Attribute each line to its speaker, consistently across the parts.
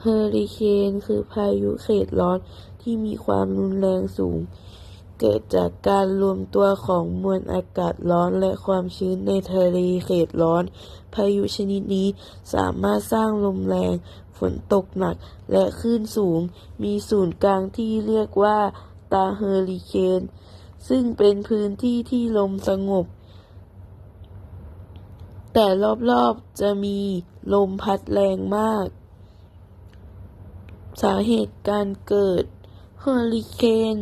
Speaker 1: เฮอริเคนคือพายุเขตร้อนที่มีความรุนแรงสูง เกิดจากการรวมตัวของมวลอากาศร้อนและความชื้นในทะเลเขตร้อน พายุชนิดนี้สามารถสร้างลมแรง ฝนตกหนักและคลื่นสูง มีศูนย์กลางที่เรียกว่าตาเฮอริเคน ซึ่งเป็นพื้นที่ที่ลมสงบ แต่รอบๆจะมีลมพัดแรงมาก สาเหตุการเกิดเฮอริเคน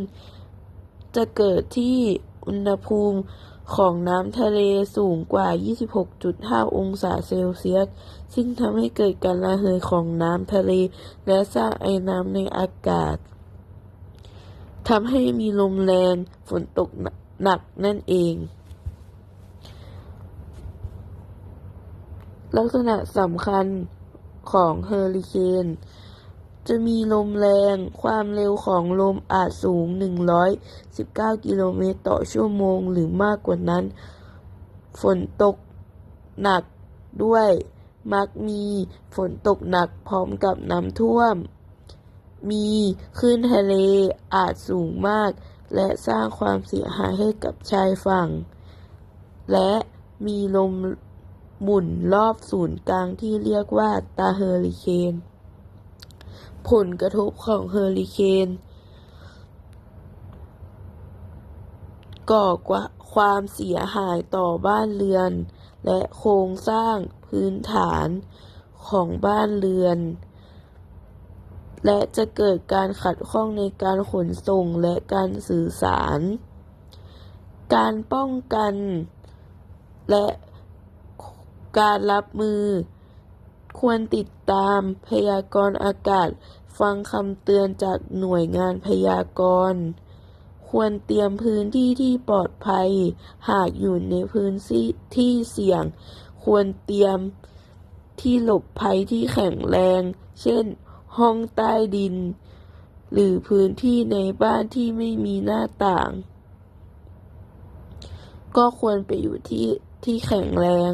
Speaker 1: จะเกิดที่อุณหภูมิของน้ำทะเลสูงกว่า 26.5 องศาเซลเซียส ซึ่งทำให้เกิดการระเหยของน้ำทะเล และสร้างไอน้ำในอากาศ ทำให้มีลมแรง ฝนตกหนักนั่นเอง ลักษณะสำคัญของเฮอริเคน จะมีลมแรง ความเร็วของลมอาจสูง 119 กิโลเมตรต่อชั่วโมงหรือมากกว่านั้น ฝนตกหนักด้วย มักมีฝนตกหนักพร้อมกับน้ำท่วม มีคลื่นทะเลอาจสูงมาก และสร้างความเสียหายให้กับชายฝั่ง และมีลมหมุนรอบศูนย์กลางที่เรียกว่าตาเฮอริเคน ผลกระทบของเฮอริเคนก่อกว่าความเสียหายต่อบ้านเรือน และโครงสร้างพื้นฐานของบ้านเรือน และจะเกิดการขัดข้องในการขนส่งและการสื่อสาร การป้องกันและการรับมือ ควรติดตามพยากรณ์อากาศ ฟังคำเตือนจากหน่วยงานพยากรณ์ ควรเตรียมพื้นที่ที่ปลอดภัย หากอยู่ในพื้นที่ที่เสี่ยง ควรเตรียมที่หลบภัยที่แข็งแรง เช่น ห้องใต้ดิน หรือพื้นที่ในบ้านที่ไม่มีหน้าต่าง ก็ควรไปอยู่ที่ที่แข็งแรง